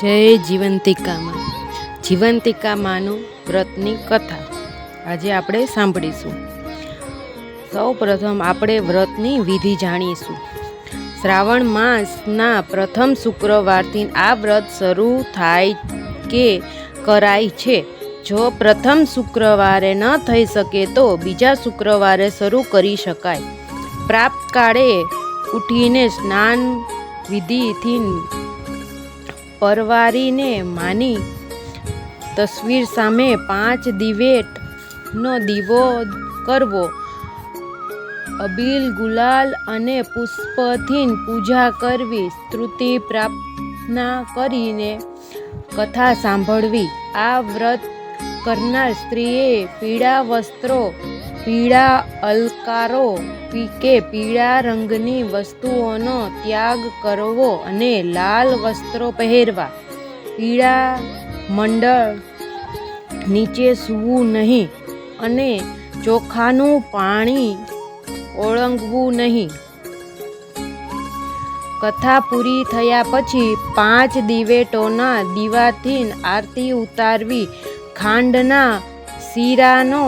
જય જીવંતિકામાં. જીવંતિકામાંનું વ્રતની કથા આજે આપણે સાંભળીશું. સૌ પ્રથમ આપણે વ્રતની વિધિ જાણીશું. શ્રાવણ માસના પ્રથમ શુક્રવારથી આ વ્રત શરૂ થાય કે કરાય છે. જો પ્રથમ શુક્રવારે ન થઈ શકે તો બીજા શુક્રવારે શરૂ કરી શકાય. પ્રાપ્ત કાળે ઉઠીને સ્નાન વિધિથી પરવારીને માની. તસવીર સામે પાંચ દિવેટનો દીવો કરવો. અબીલ ગુલાલ અને પુષ્પથી પૂજા કરવી. સ્તુતિ પ્રાર્થના કરીને કથા સાંભળવી. આ વ્રત કરનાર સ્ત્રીએ પીળા વસ્ત્રો પીળા અલકારો કે પીળા રંગની વસ્તુઓનો ત્યાગ કરવો અને લાલ વસ્ત્રો પહેરવા. પીળા મંડળ નીચે સૂવું નહીં અને ચોખાનું પાણી ઓળંગવું નહીં. કથા પૂરી થયા પછી પાંચ દિવેટોના દીવાથી આરતી ઉતારવી, ખાંડના શીરાનો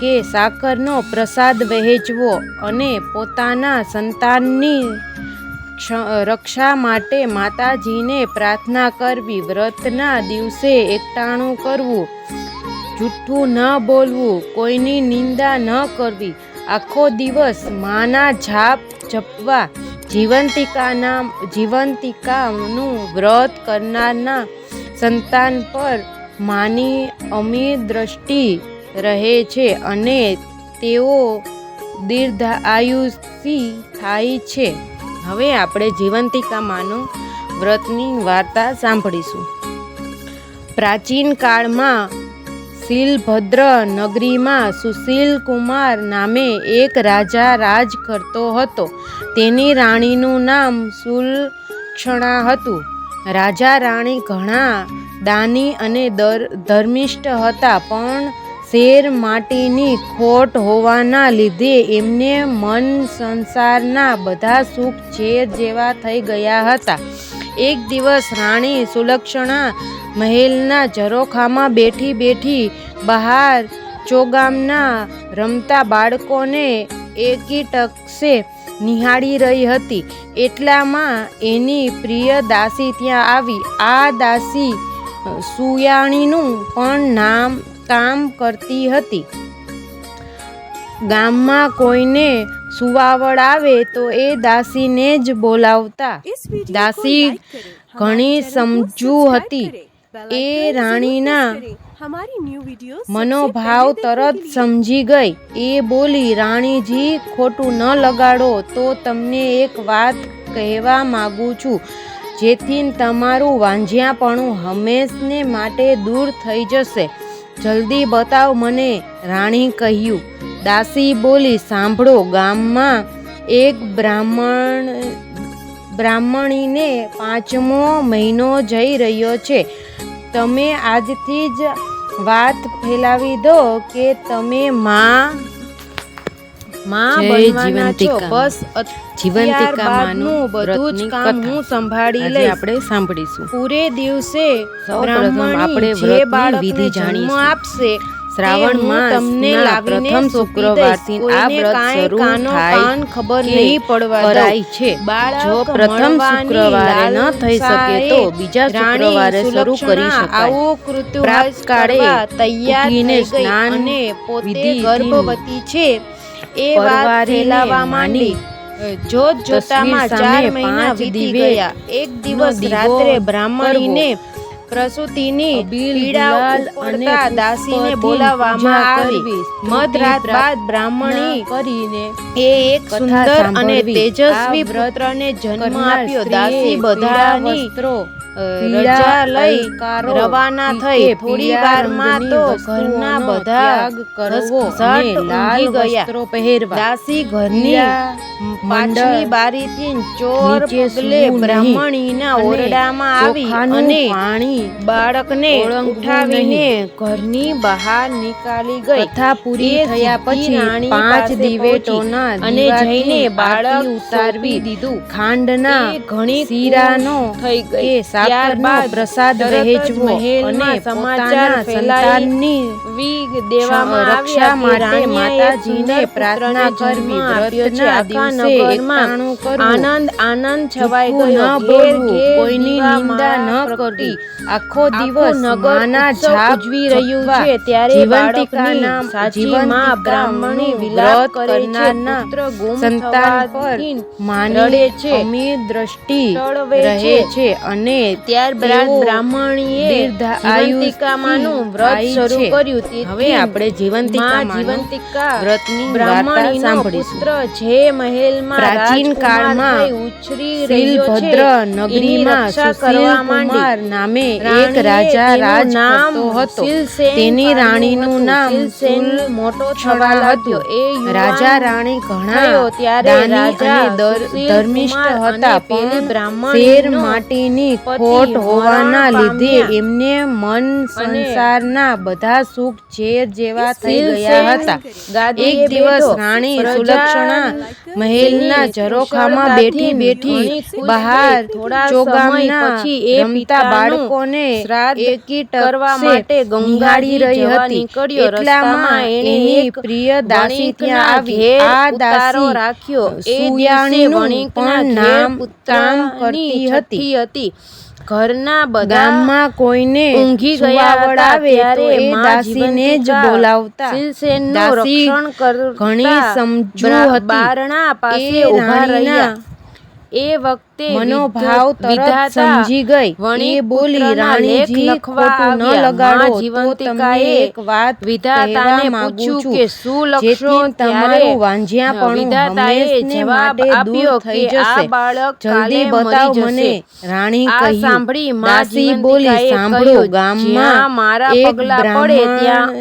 કે સાકરનો પ્રસાદ વહેંચવો અને પોતાના સંતાનની રક્ષા માટે માતાજીને પ્રાર્થના કરવી, વ્રતના દિવસે એકટાણું કરવું, જૂઠું ન બોલવું, કોઈની નિંદા ન કરવી. આખો દિવસ માના જાપ જપવા, જીવંતિકાના, જીવંતિકાનું વ્રત કરનારના સંતાન પર માની અમીર દ્રષ્ટિ રહે છે અને તેઓ દીર્ઘાયુષી થાય છે. હવે આપણે જીવંતિકામાંનું વ્રતની વાર્તા સાંભળીશું. પ્રાચીન કાળમાં શીલભદ્ર નગરીમાં સુશીલ કુમાર નામે એક રાજા રાજ કરતો હતો. તેની રાણીનું નામ સુલક્ષણા હતું. રાજા રાણી ઘણા દાની અને ધર્મિષ્ઠ હતા, પણ શેર માટીની ખોટ હોવાના લીધે એમને મન સંસારના બધા સુખ ઝેર જેવા થઈ ગયા હતા. એક દિવસ રાણી સુલક્ષણા મહેલના ઝરોખામાં બેઠી બેઠી બહાર ચોગામના રમતા બાળકોને એકી ટકસે નિહાળી રહી હતી. એટલામાં એની પ્રિય દાસી ત્યાં આવી. આ દાસી સુયાણીનું પણ નામ કામ કરતી હતી. ગામમાં કોઈને સુવાવડ આવે તો એ દાસીને જ બોલાવતા. દાસી ઘણી સમજુ હતી. એ રાણીના મનોભાવ તરત સમજી ગઈ. એ બોલી રાણીજી ખોટું ન લગાડો તો તમને એક વાત કહેવા માગું છું. જેથી તમારું વાંઝિયાપણું હંમેશને માટે દૂર થઈ જશે. જલ્દી બતાવ મને, રાણી કહ્યું. દાસી બોલી, સાંભળો, ગામમાં એક બ્રાહ્મણ, બ્રાહ્મણીને પાંચમો મહિનો જઈ રહ્યો છે. તમે આજથી જ વાત ફેલાવી દો કે તમે માં માં બનવાના છો. બસ જીવંતિકામાંનું બધું જ કામ હું સંભાળી લઈ આપણે સાંભળીશું. પૂરે દિવસે બ્રાહ્મણ આપણે જે બાળકને વિધિ જન્મ આપશે શ્રાવણ તે તમને પ્રથમ શુક્રવારથી આ વ્રત શરૂ થાય ખબર નહીં પડવા જાય કરાય છે. જો પ્રથમ શુક્રવારે ન થઈ શકે તો બીજા શુક્રવારે શરૂ કરી શકાય. પ્રાપ્ત કાળે તૈયાર સ્નાન પોતે ગર્ભવતી છે. એ વાત ફેલાવા માંડી. જોત જોતામાં ચાર મહિના વીતી ગયા. એક દિવસ રાત્રે બ્રાહ્મણીને પ્રસૂતિની પીડા ઉપડતા દાસીને બોલાવવામાં આવી. મધરાત બાદ બ્રાહ્મણી કરીને એ એક સુંદર અને તેજસ્વી પુત્રને જન્મ આપ્યો. દાસી બધાની રજા લઈ રવાના થઈ. થોડી વારમાં તો ઘરના બધા કરવો અને લાલ ગયા. વસ્ત્રો પહેરવા. દાસી ઘરની પાછલી બારીથી ચોર પગલે બ્રાહ્મણીના ઓરડામાં આવી અને પાણી બાળકને ઉઠાવીને ઘરની બહાર નીકાળી ગઈ. કથા પૂરી થયા પછી પાંચ દિવેટોના અને જઈને બાળક ઉતારવી દીધું. ખાંડના ઘણી શીરાનો થઈ ગઈ. ત્યારબાદ પ્રસાદ વહેંચવો અને સમાચાર સંતાનની વી દેવામાં રક્ષા માટે માતાજીને પ્રાર્થના કરવી. વ્રતના દિવસે નગરમાં કરવું. આનંદ આનંદ છવાઈ જૂઠું ગયો. કોઈની નિંદા ન કરવી. આખો દિવસ માના ઉત્સવ ઉજવી રહ્યું છે. ત્યારે જીવંતિકાના સાચી માં બ્રાહ્મણી વિલાપ કરનારના સંતાન પર માનડે છે. અમી દ્રષ્ટિ રહે છે. અને ત્યારબાદ બ્રાહ્મણીએ દીર્ઘાયુષથી જીવંતિકામાંનું વ્રત શરૂ કર્યું. હવે આપણે જીવંતિકા જીવંતિકા વ્રતની બ્રાહ્મણી સાંભળીશું. પુત્ર જે મહેલમાં પ્રાચીન કાળમાં ઉછરી રહ્યો છે ભદ્ર નગરીમાં સુશીલ કુમાર નામે એક રાજા રાજ કરતો હતો. તેની રાણીનું નામ શૂલ મોટો થવા હતું એ રાજા રાણી ઘણા ત્યારે અને ધર્મિષ્ઠ હતા પણ શેર માટીની ખોટ હોવાના લીધે એમને મન સંસારના બધા સુખ ઝેર જેવા થઈ ગયા હતા. એક દિવસ રાણી સુલક્ષણા મહેલના ઝરોખામાં બેઠી બેઠી બહાર ચોગામના પછી એ પિતા પિતાનું બાળકોને શ્રાદ્ધ એકી કરવા માટે ગંગાજી રહી હતી નીકળ્યો. રસ્તામાં એની પ્રિય દાસી ત્યાં આવી આ દાસી રાખ્યો. એ દિવસે વણિકના નામ કામ કરતી હતી હતી ઘરના બધા કોઈને ઊંઘી ગયા વડાવે ત્યારે એ દાસીને જ બોલાવતા સિલસેનનું રક્ષણ ઘણી સમજુ હતી. બારણા પાસે ઊભા ઊભા રહ્યા એ વખતે મનોભાવ તરત સમજી ગઈ. વણી બોલી રાણીજી લખવા ન લગાડો. જીવંતિકાએ એક વાત વિધાતાને પૂછ્યું કે શું લખશો તમારું વાંજ્યા પણ વિધાતાએ જવાબ આપ્યો કે આ બાળક જલ્દી બતાવ મને રાણી કહી સાંભળી માસી બોલી સાંભળો ગામમાં મારા પગલા પડે ત્યાં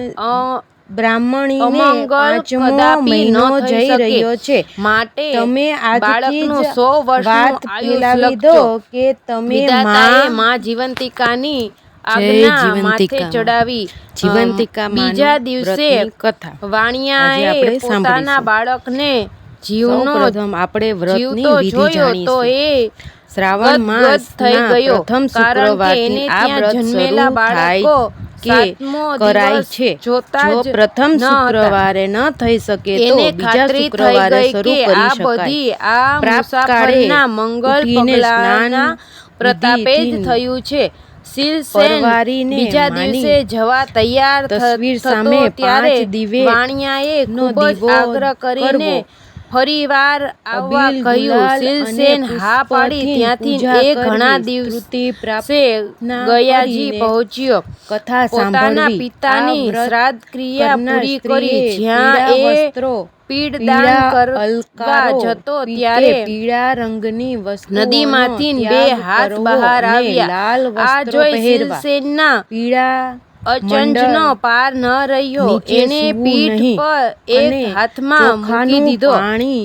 બ્રાહ્મણીને પાંચમો મહિનો જઈ રહ્યો છે. માટે તમે આજથી જ વાત ફેલાવી દો કે તમે માં માં જીવંતિકાની આજ્ઞા માથે જીવંતિકા. ચડાવી જીવંતિકા બીજા દિવસે કથા. વાણિયાએ પોતાના. બાળકને જીવનો સૌપ્રથમ આપણે વ્રતની વિધિ જોયો તો એ શ્રાવણ માસ થઈ ગયો. પ્રથમ આ વ્રત શરૂ થાય કે કરાય છે. જો પ્રથમ શુક્રવારે ન થઈ શકે તો બીજા શુક્રવારે શરૂ કરી શકાય. બધી આ મુસાફરના મંગલ પગલાના પ્રતાપે જ થયું છે. બીજા દિવસે જવા તૈયાર તસવીર સામે ત્યારે દિવે વાણિયાએ ખૂબ જ આગ્રહ કરીને. ફરીવાર આવવા કહ્યું ગુલાલ હા પાડી. ત્યાંથી એ ઘણા દિવસે ગયાજી પહોંચ્યો. કથા પોતાના પિતાની શ્રાદ્ધ ક્રિયા પૂરી કરી. જ્યાં એ પીડદાન કરવા જતો ત્યારે પીળા રંગની વસ્તુ નદીમાંથી બે હાથ બહાર આવ્યા. આ જોઈ શિવસેનના પીળા અચંજનો પાર ન રહ્યો. એને પીઠ પર એક હાથમાં મૂકી દીધો. પાણી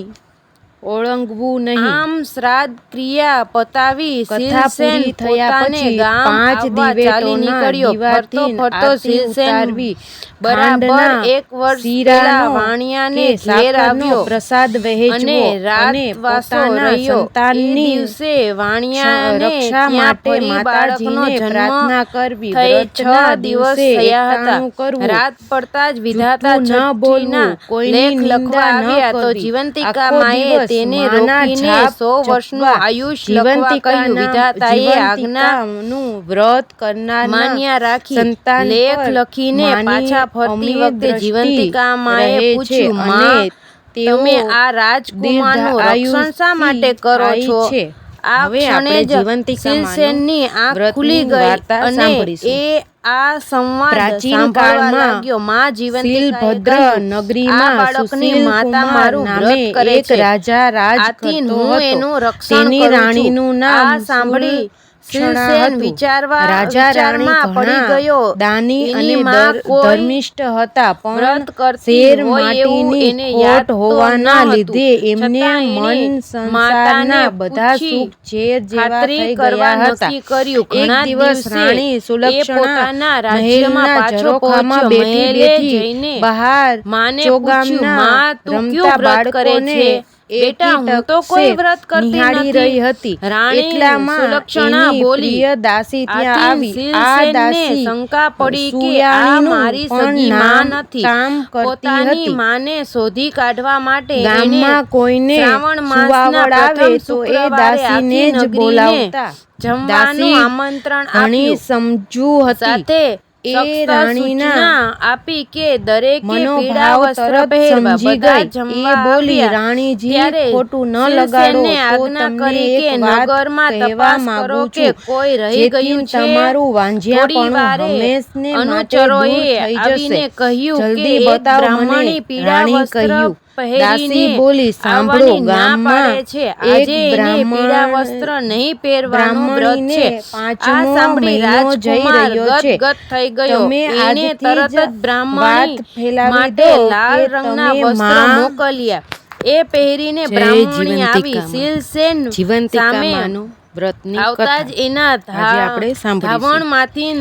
ઓળંગવું નહીં. આમ શ્રાદ્ધ ક્રિયા પતાવી શિલસેન પોતાને ગામ પાંચ ચાલી નીકળ્યો. ફરતો ફરતો શિલસેન બરાબર એક વર્ષ પહેલા વાણિયાને ઘેર આવ્યો. પ્રસાદ વહેંચવો અને રાત વાસો રહ્યો. સંતાનની દિવસે વાણિયાને રક્ષા માટે માતાજીને પ્રાર્થના કરવી. થઈ છ દિવસ થયા હતા. રાત પડતા જ વિધાતા ન બોલના કોઈની લખવા આવ્યા તો જીવંતિકા માએ તેને રોકીને સો વર્ષનું આયુષ્ય આયુષ લખવા કહ્યું વિધાતાએ આજ્ઞાનું વ્રત કરનાર માન્યા રાખી સંતાન લેખ લખીને પાછા ફરતી વખતે દ્રષ્ટિ જીવંતિકા માએ રહે છે પૂછ્યું અને માં તમે આ રાજકુમારનું રક્ષણ શા માટે કરો છે. આ ક્ષણે જ શિલસેનની આંખ ખુલી ગઈ અને એ આ સંવાદ પ્રાચીન કાળમાં લાગ્યો માં કહ્યું, આ નગરીમાં બાળકની માતા મારું નામે એક રાજા રાજ કરતો હતો. એનું રક્ષણ તેની. રાણીનું નામ સાંભળી શિવસેન વિચારવા રાજા રાણી પડી ગયો. દાની અને માં દર- કોઈ ધર્મિષ્ઠ હતા પણ શેર માટીની એને યાદ ખોટ તો હોવાના લીધે એમને મન સંસારના બધા સુખ ઝેર જેવા થઈ ગયા હતા કર્યું. એક દિવસ રાણી સુલક્ષણા રાજ્યમાં પાછો પહોંચ્યો. બેઠી બેઠી બહાર માને પૂછ્યું, "માં, તું ક્યું વ્રત કરે છે?" બેટા, હું તો કોઈ વ્રત કરતી નથી. રહી હતી રાણી સુલક્ષણા બોલી. દાસી ત્યાં આવી આ દાસી શંકા પડી કે આ મારી સગી માં નથી પોતાની. માને શોધી કાઢવા માટે ગામમાં કોઈને શ્રાવણ માસના આવે પ્રથમ તો એ શુક્રવારે દાસીને આખી જ નગરીને બોલાવતા જમવાનું આમંત્રણ આપ્યું સમજુ હતી એ રાણીના આપી કે દરેક મનોભાવ વસ્ત્ર તરત સમજી ગઈ. એ બોલી રાણીજી ખોટું ન લગાડો. આજ્ઞા કરી કે નગરમાં તપાસ કરો કે કોઈ રહી ગયું છે? તમારું વાંઝિયાપણું થોડી હંમેશને માટે દૂર થઈ જશે. કહ્યું કે જલ્દી બતાવો બ્રાહ્મણી મને રાણી કહ્યું. દાસી બોલી સાંભળો ગામમાં એક આજે એને પીળા બ્રાહ્મણ વસ્ત્ર નહીં પહેરવાનું વ્રત છે. આ પાંચમો સાંભળી રાજકુમાર રહ્યો છે. ગદગદ થઈ ગયો. એને તરત જ બ્રાહ્મણ માટે લાલ રંગના વસ્ત્ર મોકલ્યા. એ પહેરીને બ્રાહ્મણી આવી. શિવસેન સામે વ્રતની આવતા જ એના આપણે સાંભળીશું.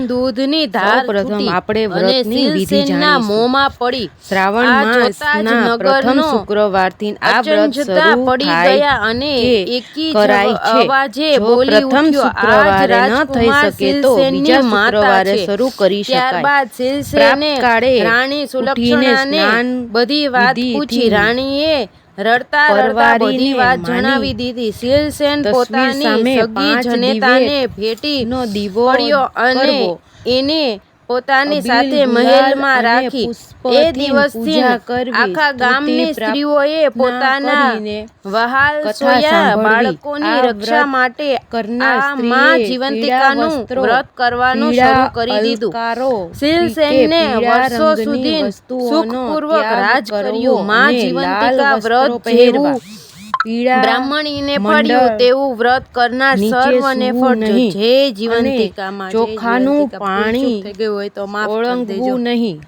દૂધની ધાર પ્રથમ આપણે વ્રતની વિધિ જાણીશું. મોમાં પડી. શ્રાવણ માસના પ્રથમ શુક્રવારથી આ વ્રત શરૂ પડી ગયા અને એકી કરાય છે. અવાજે બોલી પ્રથમ ઉઠ્યો, "આ જ શુક્રવારે ન થઈ શકે તો બીજા શુક્રવારે શરૂ કરી શકાય. ત્યારબાદ શિવસેને પ્રાતકાળે રાણી સુલક્ષણાને બધી વાત પૂછી રાણીએ રડતા રડતા બધી વાત જણાવી દીધી. શિવસેન પોતાની સગી જનેતાને ભેટી નો દીવો અને એને પોતાની સાથે મહેલમાં રાખી. એ દિવસથી આખા ગામની સ્ત્રીઓએ પોતાના વહાલ સોયા બાળકોની રક્ષા માટે આ માં જીવંતિકાનું વ્રત કરવાનું શરૂ કરી દીધું. કે વર્ષો સુધી સુખપૂર્વક રાજ કર્યું. માં જીવંતિકા વ્રત પહેરવા. બ્રાહ્મણીને ફળ્યું તેવું વ્રત કરનાર સર્વને ફળજો નહીં. જય અને જીવંતિકામાં ચોખાનું પાણી થઈ ગયું હોય તો માફ ઓળંગવું નહીં.